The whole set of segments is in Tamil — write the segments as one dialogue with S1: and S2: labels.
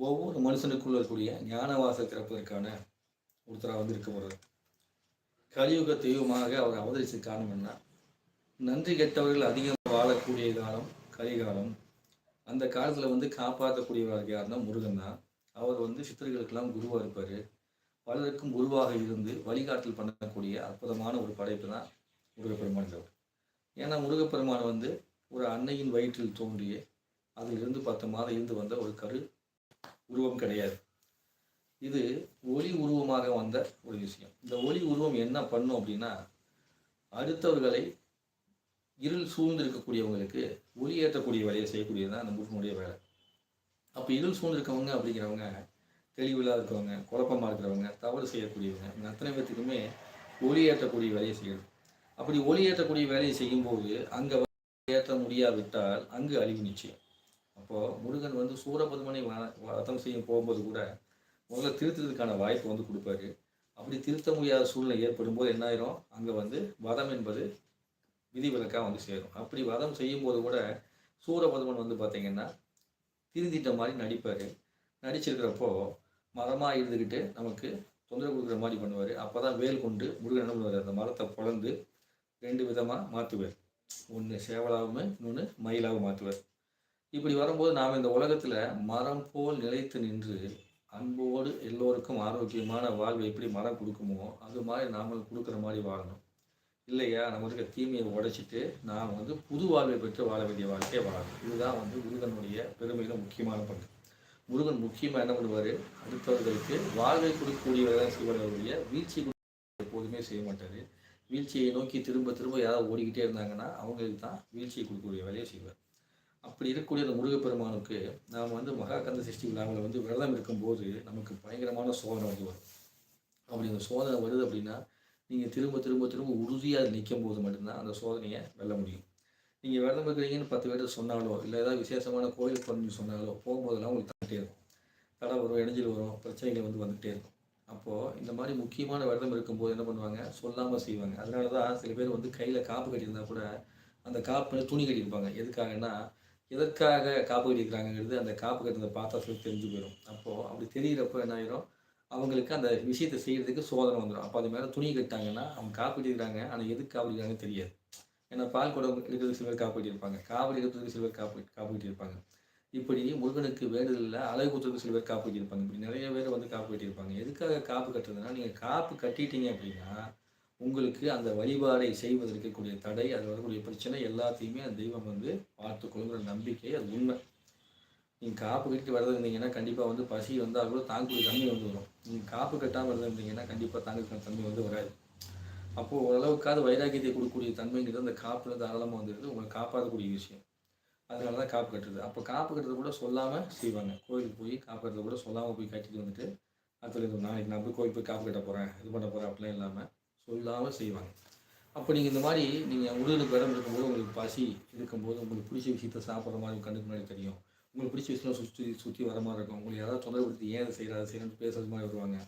S1: ஒவ்வொரு மனுஷனுக்குள்ள இருக்கக்கூடிய ஞானவாச திறப்பதற்கான ஒருத்தராக வந்து இருக்க போகிறது கலியுக தெய்வமாக அவர் அவதரிச்ச காரணம் என்ன? நன்றி கெட்டவர்கள் அதிகம் வாழக்கூடிய காலம் கலிகாலம். அந்த காலத்தில் வந்து காப்பாற்றக்கூடியவர் யாருன்னா முருகன் தான். அவர் வந்து சித்தர்களுக்கெல்லாம் குருவாக இருப்பார். பலருக்கும் குருவாக இருந்து வழிகாட்டல் பண்ணக்கூடிய அற்புதமான ஒரு படைப்பு தான் முருகப்பெருமான்கிறவர் ஏன்னா முருகப்பெருமான் வந்து ஒரு அன்னையின் வயிற்றில் தோன்றிய அதிலிருந்து பத்து மாதம் இருந்து வந்த ஒரு கரு உருவம் கிடையாது. இது ஒளி உருவமாக வந்த ஒரு விஷயம். இந்த ஒளி உருவம் என்ன பண்ணும் அப்படின்னா அடுத்தவர்களை இருள் சூழ்ந்து இருக்கக்கூடியவங்களுக்கு ஒளி ஏற்றக்கூடிய வேலையை செய்யக்கூடியது தான் அந்த முருகனுடைய வேலை. அப்போ இருள் சூழ்ந்திருக்கவங்க அப்படிங்கிறவங்க தெளிவில்லாத இருக்கிறவங்க குழப்பமாக இருக்கிறவங்க தவறு செய்யக்கூடியவங்க இந்த அத்தனை பேர்த்துக்குமே ஒளி ஏற்றக்கூடிய வேலையை செய்யணும் அப்படி ஒளி ஏற்றக்கூடிய வேலையை செய்யும்போது அங்கே ஏற்ற முடியாவிட்டால் அங்கு அழிவு நிச்சயம். அப்போது முருகன் வந்து சூரபதுமனை வ- வதம் செய்ய போகும்போது கூட முதல்ல திருத்துறதுக்கான வாய்ப்பு வந்து கொடுப்பாரு. அப்படி திருத்த முடியாத சூழ்நிலை ஏற்படும் போது என்ன ஆயிரும்? அங்கே வந்து வதம் என்பது விதிவிலக்காக வந்து சேரும். அப்படி வதம் செய்யும்போது கூட சூரபதுமன் வந்து பார்த்தீங்கன்னா திருந்திட்ட மாதிரி நடிப்பார். நடிச்சிருக்கிறப்போ மரமாக இருந்துக்கிட்டு நமக்கு தொந்தரவு கொடுக்குற மாதிரி பண்ணுவார். அப்போ தான் வேல் கொண்டு முருகன் என்ன பண்ணுவார்? அந்த மரத்தை பொழந்து ரெண்டு விதமாக மாற்றுவார் ஒன்று சேவலாகவும் இன்னொன்று மயிலாகவும் மாற்றுவார் இப்படி வரும்போது நாம் இந்த உலகத்தில் மரம் போல் நிலைத்து நின்று அன்போடு எல்லோருக்கும் ஆரோக்கியமான வாழ்வை எப்படி மரம் கொடுக்குமோ அது மாதிரி நாம கொடுக்குற மாதிரி வாழணும். இல்லையா? நம்ம இருக்க தீமையை உடைச்சிட்டு நாம் வந்து புது வாழ்வை பெற்று வாழ வேண்டிய வாழ்க்கையை வாழணும். இதுதான் வந்து முருகனுடைய பெருமையில முக்கியமான பங்கு. முருகன் முக்கியமாக என்ன பண்ணுவார்? அடுத்தவர்களுக்கு வாழ்வை கொடுக்கக்கூடியவரை தான் செய்வாருடைய வீழ்ச்சி எப்போதுமே செய்ய மாட்டார். வீழ்ச்சியை நோக்கி திரும்ப திரும்ப யாராவது ஓடிக்கிட்டே இருந்தாங்கன்னா அவங்களுக்கு தான் வீழ்ச்சியை கொடுக்கக்கூடிய வேலையை செய்வார். அப்படி இருக்கக்கூடிய அந்த முருகப்பெருமானுக்கு நாம் வந்து மகாகந்த சிருஷ்டி விழாவில் வந்து விரதம் இருக்கும்போது நமக்கு பயங்கரமான சோதனை வந்து வரும். அப்படி அந்த சோதனை வருது அப்படின்னா நீங்கள் திரும்ப திரும்ப திரும்ப உறுதியாக நிற்கும் போது மட்டும்தான் அந்த சோதனையை வெல்ல முடியும். நீங்கள் விரதம் இருக்கிறீங்கன்னு பத்து பேர் சொன்னாலோ இல்லை ஏதாவது விசேஷமான கோயில் பண்ணி சொன்னாலோ போகும்போதெல்லாம் உங்களுக்கு தட்டே இருக்கும். தடை வரும் இடைஞ்சல் வரும் பிரச்சனைகள் வந்து வந்துகிட்டே இருக்கும். அப்போது இந்த மாதிரி முக்கியமான விரதம் இருக்கும்போது என்ன பண்ணுவாங்க? சொல்லாமல் செய்வாங்க. அதனால தான் சில பேர் வந்து கையில் காப்பு கட்டியிருந்தா கூட அந்த காப்பு துணி கட்டியிருப்பாங்க. எதுக்காகன்னா எதற்காக காப்பு கட்டியிருக்கிறாங்கிறது அந்த காப்பு கட்டுறதை பார்த்தா சொல்லி தெரிஞ்சு போயிடும். அப்போது அப்படி தெரிகிறப்போ என்ன ஆயிரும்? அவங்களுக்கு அந்த விஷயத்தை செய்கிறதுக்கு சோதனை வந்துடும் அப்போ அது மேலே துணி கட்டாங்கன்னா அவங்க காப்பு கட்டியிருக்காங்க ஆனால் எதுக்கு காப்பு கட்டிக்கிறாங்கன்னு தெரியாது. ஏன்னா பால் குடம் இருக்கிறதுக்கு சில பேர் காப்பு கட்டியிருப்பாங்க. காவடி இருக்கிறதுக்கு சில பேர் காப்பு காப்பு கட்டியிருப்பாங்க. இப்படி முருகனுக்கு வேண்டுதலில் அழகு குத்துறதுக்கு சில பேர் காப்பு கட்டியிருப்பாங்க. இப்படி நிறைய பேர் வந்து காப்பு கட்டியிருப்பாங்க. எதுக்காக காப்பு கட்டுறதுன்னா நீங்கள் காப்பு கட்டிட்டீங்க அப்படின்னா உங்களுக்கு அந்த வழிபாடை செய்வதற்கு இருக்கக்கூடிய தடை அது வரக்கூடிய பிரச்சனை எல்லாத்தையுமே அந்த தெய்வம் வந்து பார்த்துக்கொள்ளுங்கிற நம்பிக்கை அது உண்மை. நீங்கள் காப்பு கட்டி வரது இருந்தீங்கன்னா கண்டிப்பாக வந்து பசி வந்தால் கூட தாங்கக்கூடிய தன்மை வந்து வரும். நீங்கள் காப்பு கட்டாமல் வரது இருந்தீங்கன்னா கண்டிப்பாக தாங்கக்கூடிய தன்மை வந்து வராது. அப்போது ஓரளவுக்காவது வைராக்கியத்தை கொடுக்கக்கூடிய தன்மைங்கிறது அந்த காப்பில் தாராளமாக வந்துடுது உங்களை காப்பாற்றக்கூடிய விஷயம். அதனால தான் காப்பு கட்டுறது. அப்போ காப்பு கட்டுறது கூட சொல்லாமல் செய்வாங்க. கோயிலுக்கு போய் காப்பு கட்டுறது கூட சொல்லாமல் போய் கட்டிட்டு வந்துட்டு அடுத்தது நாளைக்கு நான் போய் கோயில் போய் காப்பு கட்ட போகிறேன் இது பண்ண போகிறேன் அப்படிலாம் இல்லாமல் சொல்லாமல் செய்வாங்க. அப்போ நீங்கள் இந்த மாதிரி நீங்கள் உடலுக்கு இடம் இருக்கும்போது உங்களுக்கு பசி இருக்கும்போது உங்களுக்கு பிடிச்ச விஷயத்த சாப்பிட்ற மாதிரி கண்ணுக்கு முன்னாடி தெரியும். உங்களுக்கு பிடிச்ச விஷயம் சுற்றி சுற்றி வர மாதிரி இருக்கும். உங்களுக்கு யாராவது தொந்தரவு கொடுத்து ஏன் அதை செய்யறாது செய்யணும்னு பேசுறது மாதிரி வருவாங்க.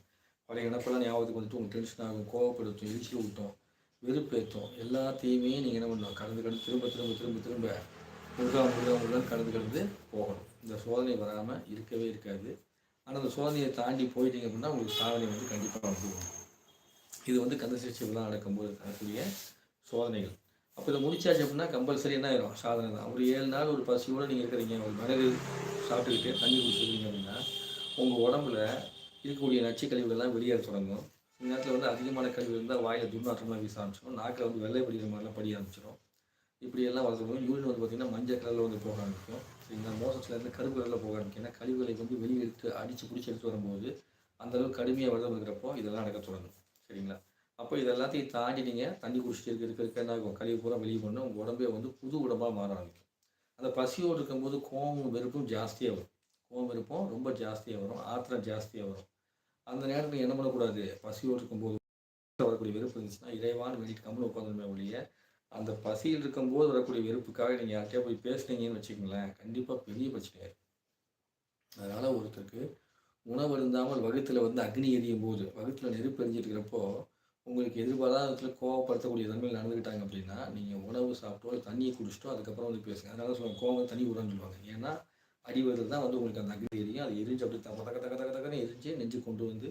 S1: பழைய இனப்பெல்லாம் ஞாபகத்துக்கு வந்துட்டு உங்களுக்கு டென்ஷன் ஆகும் கோவப்படுத்தும் இழிச்சு விட்டோம் வெறுப்பேற்றும் எல்லாத்தையுமே நீங்கள் என்ன பண்ணணும்? கடந்து கடந்து திரும்ப திரும்ப திரும்ப திரும்ப முருகா முருகா முருகன் கடந்து கடந்து போகணும். இந்த சோதனை வராமல் இருக்கவே இருக்காது. ஆனால் அந்த சோதனையை தாண்டி போயிட்டீங்க அப்படின்னா உங்களுக்கு சாதனை வந்து கண்டிப்பாக வந்துடும் இது வந்து கந்தசஷ்டி விழா நடக்கும்போது நடக்கக்கூடிய சோதனைகள். அப்போ இதை முடிச்சாச்சு அப்படின்னா கம்பல்சரி என்ன ஆயிரும்? சாதனை தான். ஒரு ஏழு நாள் ஒரு பசியோடு நீங்கள் இருக்கிறீங்க. ஒரு மிளகு சாப்பிட்டுக்கிட்டு தண்ணி குடிச்சிருக்கீங்க அப்படின்னா உங்கள் உடம்புல இருக்கக்கூடிய நச்சு கழிவுகள்லாம் வெளியேற தொடங்கும். இந்த நேரத்தில் வந்து அதிகமான கழிவு இருந்தால் வாயில் துர்நாற்றமாக வீச ஆரம்பிச்சிடும் நாக்கில் வந்து வெள்ளை படிக்கிற மாதிரிலாம் படி ஆரம்பிச்சிடும் இப்படி எல்லாம் வளர்த்துக்கணும் யூரின் வந்து பார்த்திங்கன்னா மஞ்சள் கலரில் வந்து போக ஆரம்பிக்கும். சரிங்களா? மோசத்துலேருந்து கருப்பு கலரில் போக ஆரம்பிக்கும். ஏன்னா கழிவுகளை வந்து வெளியே எடுத்து அடித்து பிடிச்சி எடுத்து வரும்போது அந்தளவுக்கு கடுமையாக விரதம் இருக்கிறப்போ இதெல்லாம் நடக்க தொடங்கும். சரிங்களா? அப்போ இது எல்லாத்தையும் தாண்டி நீங்கள் தண்ணி குடிச்சிட்டு இருக்க இருக்க இருக்க என்ன ஆகும்? கழிவு பூரா வெளியே போனால் உங்கள் உடம்பே வந்து புது உடம்பாக மாற ஆரம்பிக்கும். அந்த பசியோடு இருக்கும்போது கோபம் வெறுப்பும் ஜாஸ்தியாக வரும். கோபம் வெறுப்பும் ரொம்ப ஜாஸ்தியாக வரும். ஆத்திரம் ஜாஸ்தியாக வரும். அந்த நேரத்தில் என்ன பண்ணக்கூடாது? பசியோடு இருக்கும்போது வரக்கூடிய வெறுப்பு இருந்துச்சுன்னா இறைவான் வெளியிட்டு கம்மல் உட்காந்துருமே ஒழிய அந்த பசியில் இருக்கும்போது வரக்கூடிய வெறுப்புக்காக நீங்கள் யார்கிட்டயா போய் பேசுனீங்கன்னு வச்சுக்கோங்களேன் கண்டிப்பாக பெரிய பிரச்சனை அதனால் ஒருத்தருக்கு உணவு இருந்தாமல் வகுத்தில் வந்து அக்னி எரியும் போது வகுத்தில் நெருப்பு எரிஞ்சிட்டு இருக்கிறப்போ உங்களுக்கு எதிர்பாராதத்தில் கோவப்படுத்தக்கூடிய தன்மையில் நடந்துக்கிட்டாங்க அப்படின்னா நீங்கள் உணவு சாப்பிட்டோ இல்லை தண்ணியை குடிச்சிட்டோ அதுக்கப்புறம் வந்து பேசுங்க. அதனால சொல்லுவாங்க கோவம் தண்ணி விடன்னு சொல்லுவாங்க. ஏன்னா அடிவதில் தான் வந்து உங்களுக்கு அந்த அக்னி எரியும். அது எரிஞ்சு அப்படி தக்க தக்க தக்க தக்கன்னு எரிஞ்சு நெஞ்சு கொண்டு வந்து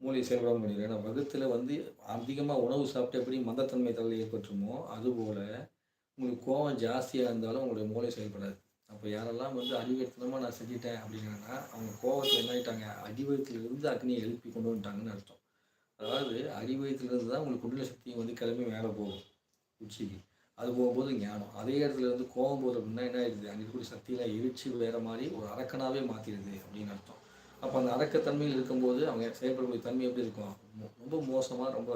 S1: மூளையை செயல்படாமல் பண்ணிடும் ஏன்னா வகுத்தில் வந்து அதிகமாக உணவு சாப்பிட்டு எப்படி மந்தத்தன்மை தள்ள ஏற்பட்டுருமோ அதுபோல் உங்களுக்கு கோவம் ஜாஸ்தியாக இருந்தாலும் உங்களுடைய மூளை செயல்படாது. அப்போ யாரெல்லாம் வந்து அடிவயத்தனமாக நான் செஞ்சிட்டேன் அப்படின்னா அவங்க கோவத்தில் என்ன ஆகிட்டாங்க அடிவயத்திலிருந்து அக்னியை எழுப்பி கொண்டு வந்துட்டாங்கன்னு அர்த்தம். அதாவது அடிவயத்திலிருந்து தான் உங்களுக்கு குண்டல சக்தியும் வந்து கிளம்பி மேலே போகும். உச்சிக்கு. அது போகும்போது ஞானம். அதே இடத்துல இருந்து கோவம் போகிறது அப்படின்னா என்ன ஆயிடுது? அங்கே இருக்கக்கூடிய சக்தியெல்லாம் எரிச்சு வேற மாதிரி ஒரு அரக்கனாகவே மாற்றிடுது அப்படின்னு அர்த்தம். அப்போ அந்த அரக்கத்தன்மையில் இருக்கும்போது அவங்க செயல்படக்கூடிய தன்மை எப்படி இருக்கும்? ரொம்ப மோசமாக ரொம்ப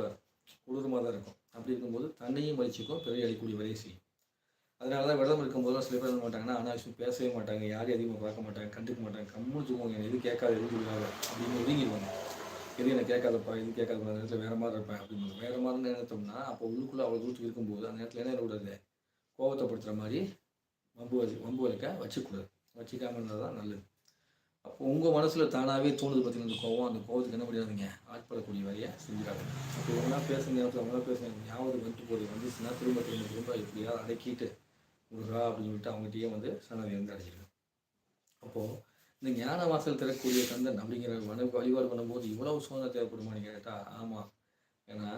S1: கொடூரமாக தான் இருக்கும். அப்படி இருக்கும்போது தன்னையும் வலிச்சுக்கும் பிறகு அடிக்கூடிய வேலையை செய்யும். அதனால தான் விரதம் இருக்கும்போது சில பேர் என்ன மாட்டாங்கன்னா அனாவசியம் பேசவே மாட்டாங்க யாரையும் அதிகமாக பார்க்க மாட்டாங்க கண்டுக்க மாட்டாங்க கம்முன்னு சொல்லுவாங்க எனக்கு எது கேட்காது எது சொல்லாத அப்படின்னு ஒதுங்கிடுவாங்க. எது எனக்கு கேட்காதப்பா இது கேட்காத அந்த நேரத்தில் வேற மாதிரி இருப்பேன் அப்படின்னு வேற மாதிரி நினைத்தோம்னா அப்போ உள்ளுக்குள்ளே அவ்வளோ தூரத்துக்கு இருக்கும்போது அந்த நேரத்தில் என்ன விடாது கோபத்தைப்படுத்துகிற மாதிரி வம்பு வச்சு வம்பு வலிக்க வச்சுக்கூடாது. வச்சுக்காம இருந்தால் தான் நல்லது. அப்போ உங்கள் மனசில் தானாகவே தோணுது பார்த்தீங்கன்னா அந்த கோவம் அந்த கோவத்துக்கு என்ன பண்ணிடாதீங்க? ஆட்படக்கூடிய வேலையை செஞ்சிடாது அப்போ இவங்களாம் பேசுகிற நேரத்தில் அவங்களா பேசுகிற ஞாபகம் வந்துட்டு போகுது. வந்துச்சுன்னா திரும்ப திரும்ப திரும்ப எப்படியாவது அடக்கிட்டு முருகா அப்படின்னு சொல்லிட்டு அவங்ககிட்டயே வந்து சன்னதி வந்து அடைச்சிருக்கு அப்போது இந்த ஞான வாசல் திறக்கக்கூடிய கந்தன் அப்படிங்கிற மன வழிபாடு பண்ணும்போது இவ்வளவு சோதனை தேவைப்படுமான்னு கேட்டால் ஆமாம் ஏன்னா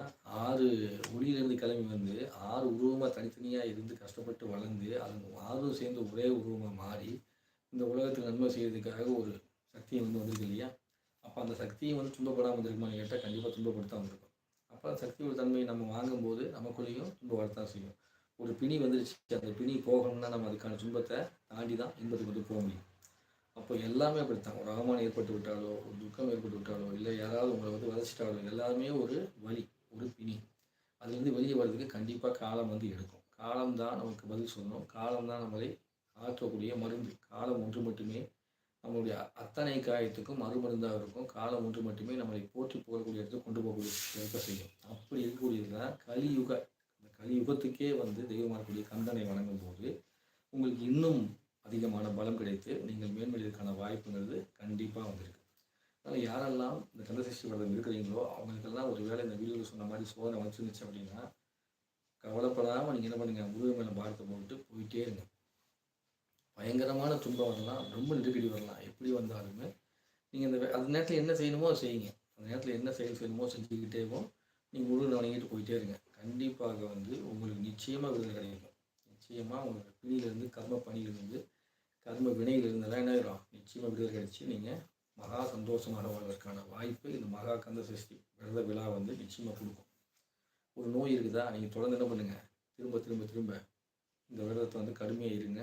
S1: ஆறு ஒளியிலேருந்து கிளம்பி வந்து ஆறு உருவமாக தனித்தனியாக இருந்து கஷ்டப்பட்டு வளர்ந்து அது ஆறும் சேர்ந்து ஒரே உருவமாக மாறி இந்த உலகத்துக்கு நன்மை செய்யறதுக்காக ஒரு சக்தியை வந்து வந்திருக்கு இல்லையா? அப்போ அந்த சக்தியை வந்து துன்பப்படாமல் வந்திருக்குமா கேட்டால் கண்டிப்பாக துன்பப்படுத்தாமல் வந்திருக்கும் அப்போ அந்த சக்தியோட தன்மையை நம்ம வாங்கும்போது நமக்குள்ளேயும் துன்ப வரத்தான் செய்யும். ஒரு பிணி வந்துருச்சு. அந்த பிணி போகணும்னா நம்ம அதுக்கான துன்பத்தை தாண்டி தான் இன்பத்துக்கு வந்து போக முடியும். அப்போ எல்லாமே அப்படித்தான். ஒரு அவமானம் ஏற்பட்டு விட்டாலோ ஒரு துக்கம் ஏற்பட்டு விட்டாலோ இல்லை யாராவது உங்களை வந்து வதச்சிட்டாலோ எல்லாமே ஒரு வழி ஒரு பிணி. அதுலேருந்து வெளியே வர்றதுக்கு கண்டிப்பாக காலம் வந்து எடுக்கும். காலம் தான் நமக்கு பதில் சொல்லணும். காலம் தான் நம்மளை ஆற்றக்கூடிய மருந்து. காலம் ஒன்று மட்டுமே நம்மளுடைய அத்தனை காயத்துக்கும் மறுமருந்தாக இருக்கும். காலம் ஒன்று மட்டுமே நம்மளை போற்றி போகக்கூடிய இடத்துக்கு கொண்டு போகக்கூடிய இருக்க செய்யும். அப்படி இருக்கக்கூடியது தான் கலியுக அந்த கலியுகத்துக்கே வந்து தெய்வமாக இருக்கக்கூடிய கந்தனை வணங்கும் போது உங்களுக்கு இன்னும் அதிகமான பலம் கிடைத்து நீங்கள் மேன்மடைவதற்கான வாய்ப்புங்கிறது கண்டிப்பாக வந்திருக்கு. அதனால் யாரெல்லாம் இந்த கந்தசஷ்டி விரதம் இருக்கிறீங்களோ அவங்களுக்கெல்லாம் ஒரு வேளை இந்த வீடியோவில் சொன்ன மாதிரி சோதனை வந்துருந்துச்சு அப்படின்னா கவலைப்படாமல் நீங்கள் என்ன பண்ணுங்கள் முருகன் மேலே பாரத்தை போட்டு போயிட்டே இருங்க. பயங்கரமான துன்பம் வரலாம். ரொம்ப நெருக்கடி வரலாம். எப்படி வந்தாலுமே நீங்கள் அந்த அந்த நேரத்தில் என்ன செய்யணுமோ அதை செய்யுங்க. அந்த நேரத்தில் என்ன செயல் செய்யணுமோ செஞ்சுக்கிட்டேவோ நீங்கள் முழு வணங்கிட்டு போயிட்டே இருங்க. கண்டிப்பாக வந்து உங்களுக்கு நிச்சயமாக விடுதலை கிடைக்கும். நிச்சயமாக உங்களுக்கு பிணியிலிருந்து கர்ம பணியிலிருந்து கர்ம வினையிலிருந்தெல்லாம் என்ன ஆயிரும்? நிச்சயமாக விடுதலை கிடைச்சி நீங்கள் மகா சந்தோஷமாக வாழ்வதற்கான வாய்ப்பு இந்த மகா கந்த சஷ்டி விரத விழா வந்து நிச்சயமாக கொடுக்கும். ஒரு நோய் இருக்குதா? நீங்கள் தொடர்ந்து என்ன பண்ணுங்கள் திரும்ப திரும்ப திரும்ப இந்த விரதத்தை வந்து கடுமையாக இருங்க.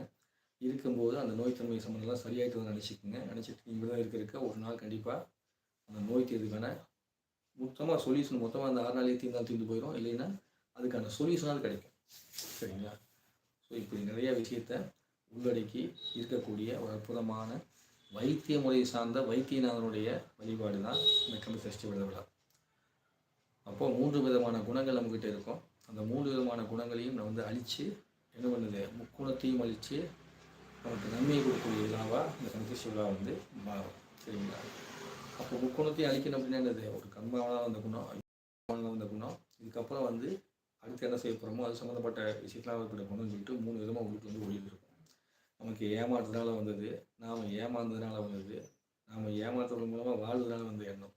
S1: இருக்கும்போது அந்த நோய் தன்மை சம்மந்தம்லாம் சரியாயிட்டு நினச்சிக்கோங்க. நினச்சிட்டு நீங்கள் விரதம் இருக்க இருக்க ஒரு நாள் கண்டிப்பாக அந்த நோய் தீர்வுக்கான மொத்தமாக சொல்யூஷன் மொத்தமாக அந்த ஆறு நாளைக்கு தீர்ந்தால் தீர்ந்து போயிடும் இல்லைன்னா அதுக்கான சொல்யூஷனாவது கிடைக்கும். சரிங்களா? ஸோ இப்படி நிறைய விஷயத்த உள்ளடக்கி இருக்கக்கூடிய ஒரு அற்புதமான வைத்திய முறை சார்ந்த வைத்தியநாதனுடைய வழிபாடு தான் இந்த கம்பி சஷ்டி விரத விழா. அப்போ மூன்று விதமான குணங்கள் நம்மக்கிட்ட இருக்கும். அந்த மூன்று விதமான குணங்களையும் நான் வந்து அழித்து என்ன பண்ணுது? முக்குணத்தையும் அழித்து நமக்கு நன்மையை கொடுக்கக்கூடிய விழாவாக இந்த சந்தோஷ விழா வந்து மாறும். சரிங்களா? அப்போ முக்கோணத்தையும் அழிக்கணும் அப்படின்னா என்னது? ஒரு கர்மாவனால் வந்த குணம் வந்த குணம். இதுக்கப்புறம் வந்து அடுத்து என்ன செய்ய போகிறோமோ அது சம்மந்தப்பட்ட விஷயத்தெலாம் இருக்கக்கூடிய குணம்னு சொல்லிட்டு மூணு விதமாக உங்களுக்கு வந்து ஒளி இருக்கும். நமக்கு ஏமாற்றுறதுனால வந்தது நாம் ஏமாந்ததுனால வந்தது நாம் ஏமாத்துறது மூலமாக வாழ்றதுனால வந்த எண்ணம்.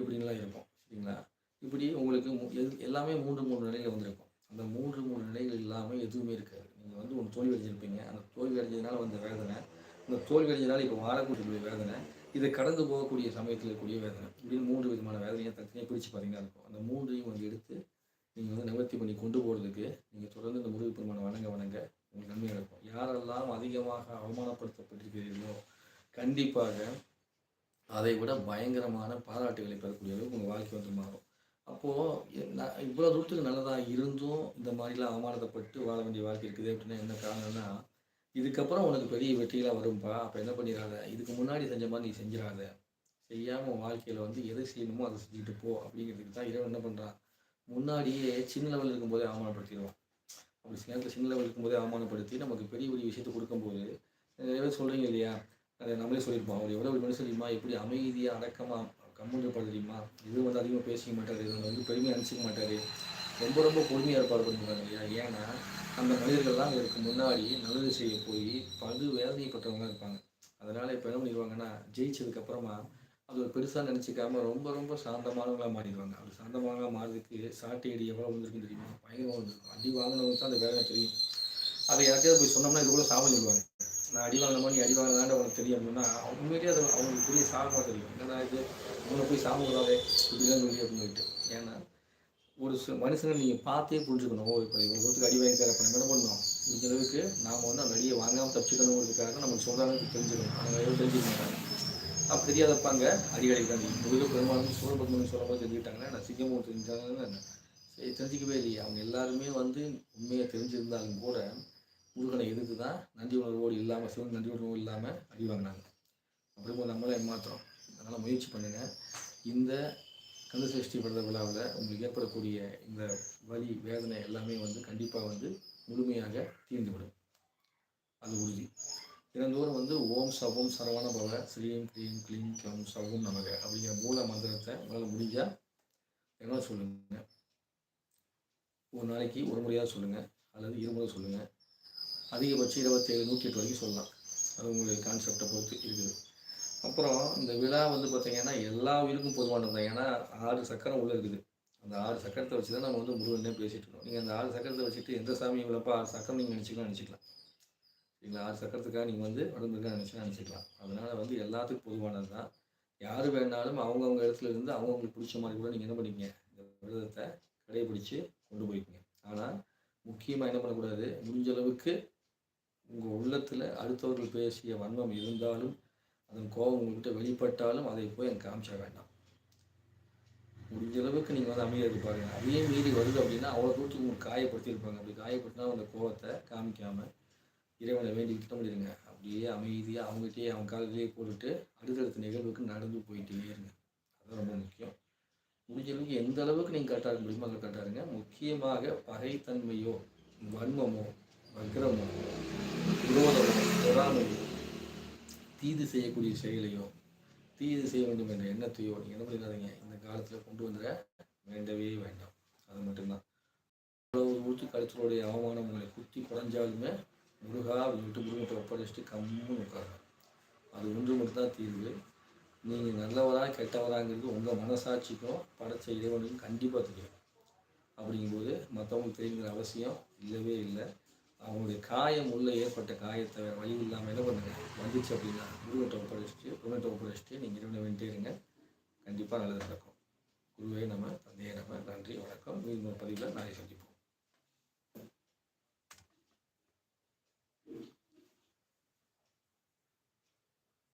S1: இப்படின்லாம் இருக்கும். சரிங்களா? இப்படி உங்களுக்கு மு- எது- எல்லாமே மூன்று மூன்று நிலையில் வந்திருக்கும். அந்த மூன்று மூன்று நிலைகள் இல்லாமல் எதுவுமே இருக்காது. நீங்கள் வந்து ஒன்று தோல்வி அடைஞ்சிருப்பீங்க. அந்த தோல்வி அடைஞ்சதுனால வந்து வேதனை. இந்த தோல்வி அடைஞ்சதுனால இப்போ வாழக்கூடிய வேதனை. இதை கடந்து போகக்கூடிய சமயத்தில் இருக்கக்கூடிய வேதனை. இப்படின்னு மூன்று விதமான வேதனையை தனித்தனியாக பிரித்து பார்த்தீங்கன்னா இருக்கும். அந்த மூன்றையும் வந்து எடுத்து நீங்கள் வந்து நிவர்த்தி பண்ணி கொண்டு போகிறதுக்கு நீங்கள் தொடர்ந்து இந்த முருகப் பெருமானை வணங்க வணங்க உங்களுக்கு நன்மை நடக்கும். யாரெல்லாம் அதிகமாக அவமானப்படுத்தப்பட்டிருக்கிறீர்களோ கண்டிப்பாக அதை விட பயங்கரமான பாராட்டுகளை பெறக்கூடிய அளவுக்கு உங்கள் வாழ்க்கை வந்து மாறும். அப்போது நான் இவ்வளோ தூரத்துக்கு நல்லதாக இருந்தும் இந்த மாதிரிலாம் அவமானத்தைப்பட்டு வாழ வேண்டிய வாழ்க்கை இருக்குது அப்படின்னா என்ன காரணம்னா இதுக்கப்புறம் உனக்கு பெரிய வெற்றியெல்லாம் வரும்பா. அப்போ என்ன பண்ணிடாத இதுக்கு முன்னாடி செஞ்ச மாதிரி நீ செஞ்சிடாத. செய்யாமல் வாழ்க்கையில் வந்து எதை செய்யணுமோ அதை செஞ்சுட்டு போ அப்படிங்கிறதுக்கு தான் இரவு என்ன பண்ணுறான் முன்னாடியே சின்ன லெவலில் இருக்கும்போதே அவமானப்படுத்திடுவான். அப்படி சில நேரத்தில் சின்ன லெவலில் இருக்கும்போதே அவமானப்படுத்தி நமக்கு பெரிய பெரிய விஷயத்தை கொடுக்கும்போது நிறைய பேர் சொல்கிறீங்க இல்லையா? அதை நம்மளே சொல்லியிருப்போம். அவர் எவ்வளோ மனுஷன் தெரியுமா? எப்படி அமைதியாக அடக்கமாக கம்முன்னு தெரியுமா? இது வந்து அதிகமாக பேசிக்க மாட்டார். இது வந்து பெருமையாக நினச்சிக்க மாட்டார். ரொம்ப ரொம்ப பொறுமையாக ஏற்பாடு பண்ணிருக்காங்க இல்லையா? ஏன்னா அந்த மனிதர்கள்லாம் இதற்கு முன்னாடி நல்லது செய்ய போய் படு வேதனைப்பட்டவங்களாம் இருப்பாங்க. அதனால் இப்போ என்ன பண்ணிடுவாங்கன்னா ஜெயிச்சதுக்கப்புறமா அது ஒரு பெருசாக நினச்சிக்காம ரொம்ப ரொம்ப சாந்தமானவங்களாக மாறிடுவாங்க. அது சாந்தமானவங்களாக மாறதுக்கு சாட்டை அடி எவ்வளோ வந்திருக்குன்னு தெரியுமா? பயங்கரமாக வந்திருக்கும் அடி வாங்கினவங்க தான் அந்த வேதனை தெரியும். அதை யார்கிட்டயாவது போய் சொன்னோம்னா இது கூட சாபம் சொல்லுவாங்க நான் அடி வாங்கின நீ அடி வாங்கினாண்டு அவனுக்கு தெரியும் அப்படின்னா அவங்க உண்மையிலேயே அது அவங்களுக்கு பெரிய சாபமாக தெரியும். என்னடா இது? அவங்கள போய் சாபம் விடாதே இப்படிதான் சொல்லி அப்படின்னு சொல்லிட்டு. ஏன்னா ஒரு சில மனுஷனை நீங்கள் பார்த்தே புரிஞ்சுக்கணும். ஓ இப்போ இவ்வளோ தூரத்துக்கு அடி வாங்கிட்டார் அப்போ நம்ம என்ன பண்ணணும் முடிஞ்ச அளவுக்கு நாம் வந்து அந்த அடியை வாங்காமல் தப்பிச்சுக்கணுங்கிறதுக்காக நம்ம சொல்கிறாங்க தெரிஞ்சுக்கணும். அவங்க எவ்வளோ தெரிஞ்சுக்க மாட்டாங்க அப்போ தெரியாதப்பாங்க அடிக்கடி தான் முருக பெருமாளும் சூரபத்மன் சொல்லும்போது தெரிஞ்சுக்கிட்டாங்கன்னா நான் சிங்கமும் தெரிஞ்சாங்கன்னா சரி தெரிஞ்சிக்கவே இல்லையே. அவங்க எல்லாருமே வந்து உண்மையை தெரிஞ்சிருந்தாலும் கூட முருகனை எதிர்த்து தான் நன்றி உணர்வோடு இல்லாமல் சிவன் நன்றி உணர்வு இல்லாமல் அடி வாங்கினாங்க. அப்படிங்கும்போது நம்மளை ஏமாத்துறோம் அதனால் முயற்சி பண்ணுங்கள் இந்த கந்த சஷ்டி பிறந்த விழாவில் உங்களுக்கு ஏற்படக்கூடிய இந்த வலி வேதனை எல்லாமே வந்து கண்டிப்பாக வந்து முழுமையாக தீர்ந்துவிடும். அது உறுதி. தினந்தோறும் வந்து ஓம் சவும் சரவண பவ ஸ்ரீம் க்ரீம் க்ளீம் க்ளம் சவும் நமக அப்படிங்கிற மூல மந்திரத்தை உங்களால் முடிஞ்சால் என்ன சொல்லுங்கள் ஒரு நாளைக்கு ஒரு முறையாக சொல்லுங்கள் அல்லது இருமுறை சொல்லுங்கள் அதிகபட்சம் இருபத்தேழு நூற்றி எட்டு வரைக்கும் சொல்லலாம். அது உங்களுக்கு கான்செப்டை பொறுத்து இருக்குது. அப்புறம் இந்த விழா வந்து பார்த்தீங்கன்னா எல்லா உயிருக்கும் பொதுவானது தான். ஏன்னா ஆறு சக்கரம் உள்ளே இருக்குது. அந்த ஆறு சக்கரத்தை வச்சு தான் நம்ம வந்து முருகனே பேசிகிட்டு இருக்கோம். நீங்கள் அந்த ஆறு சக்கரத்தை வச்சுட்டு எந்த சாமி விழப்போ ஆறு சக்கரம் நீங்கள் நினச்சிக்கலாம் நினச்சிக்கலாம். சரிங்களா ஆறு சக்கரத்துக்காக நீங்கள் வந்து உடம்புக்காக நினச்சிக்கலாம் நினச்சிக்கலாம். அதனால் வந்து எல்லாத்துக்கும் பொதுவானது தான். யார் வேணாலும் அவங்கவுங்க இடத்துல இருந்து அவங்கவுங்களுக்கு பிடிச்ச மாதிரி கூட நீங்கள் என்ன பண்ணிக்கங்க இந்த விரதத்தை கடைபிடிச்சு கொண்டு போய்க்குங்க ஆனால் முக்கியமாக என்ன பண்ணக்கூடாது? முடிஞ்ச அளவுக்கு உங்கள் உள்ளத்தில் அடுத்தவர்கள் பேசிய வன்மம் இருந்தாலும் அதன் கோபம் உங்கள்கிட்ட வெளிப்பட்டாலும் அதை போய் எனக்கு காமிச்ச வேண்டாம். முடிஞ்ச அளவுக்கு நீங்கள் வந்து அமைதியாக இருப்பாருங்க அதே அதையே மீறி வருது அப்படின்னா அவ்வளோ தூரத்துக்கு உங்களுக்கு காயப்படுத்தியிருப்பாங்க. அப்படி காயப்படுத்தினா அந்த கோபத்தை காமிக்காமல் இறைவனை வேண்டி விட்ட முடியுங்க அப்படியே அமைதியாக அவங்ககிட்டயே அவங்க காலத்திலேயே போட்டுட்டு அடுத்தடுத்த நிகழ்வுக்கு நடந்து போயிட்டே இருங்க. அதுதான் ரொம்ப முக்கியம். முடிஞ்ச அளவுக்கு எந்த அளவுக்கு நீங்கள் கரெக்டாக இருக்க முடியுமோ அங்கே கரெக்டாக இருங்க. முக்கியமாக பகைத்தன்மையோ வன்மமோ வக்ரமோ விரோதமோ பொறாமையோ தீது செய்யக்கூடிய செயலையோ தீது செய்ய வேண்டும் என்ற எண்ணத்தையோ நீங்கள் என்ன பண்ணிடாதீங்க இந்த காலத்தில் கொண்டு வந்துட வேண்டவே வேண்டாம். அது மட்டும்தான். இவ்வளவு ஊற்றி கழிச்சலுடைய அவமானம் உங்களை குத்தி குறைஞ்சாலுமே முருகா விட்டு சொல்லிட்டு முருகத்தை ஒப்படைச்சிட்டு கம்முன்னு உட்காருங்க. அது ஒன்று மட்டும்தான் தீர்வு. நீங்கள் நல்லவரா கெட்டவராங்கிறது உங்கள் மனசாட்சிக்கும் படைச்ச இறைவனுக்கும் கண்டிப்பாக தெரியும். அப்படிங்கும்போது மற்றவங்களுக்கு தெரியுங்கிற அவசியம் இல்லவே இல்லை. அவங்களுடைய காயம் உள்ள ஏற்பட்ட காயத்தை வேறு வழி இல்லாமல் என்ன பண்ணுங்க? வந்துச்சு அப்படின்னா குருவட்டை ஒப்படைச்சிட்டு குருவட்டை ஒப்படைச்சிட்டு நீங்கள் இறைவனை வேண்டிட்டே இருங்க. கண்டிப்பாக நல்லது நடக்கும். குருவே நம்ம தந்தையை நம்ம நன்றி வணக்கம். மீண்டும் பதிவில் நாளை சந்திப்போம்.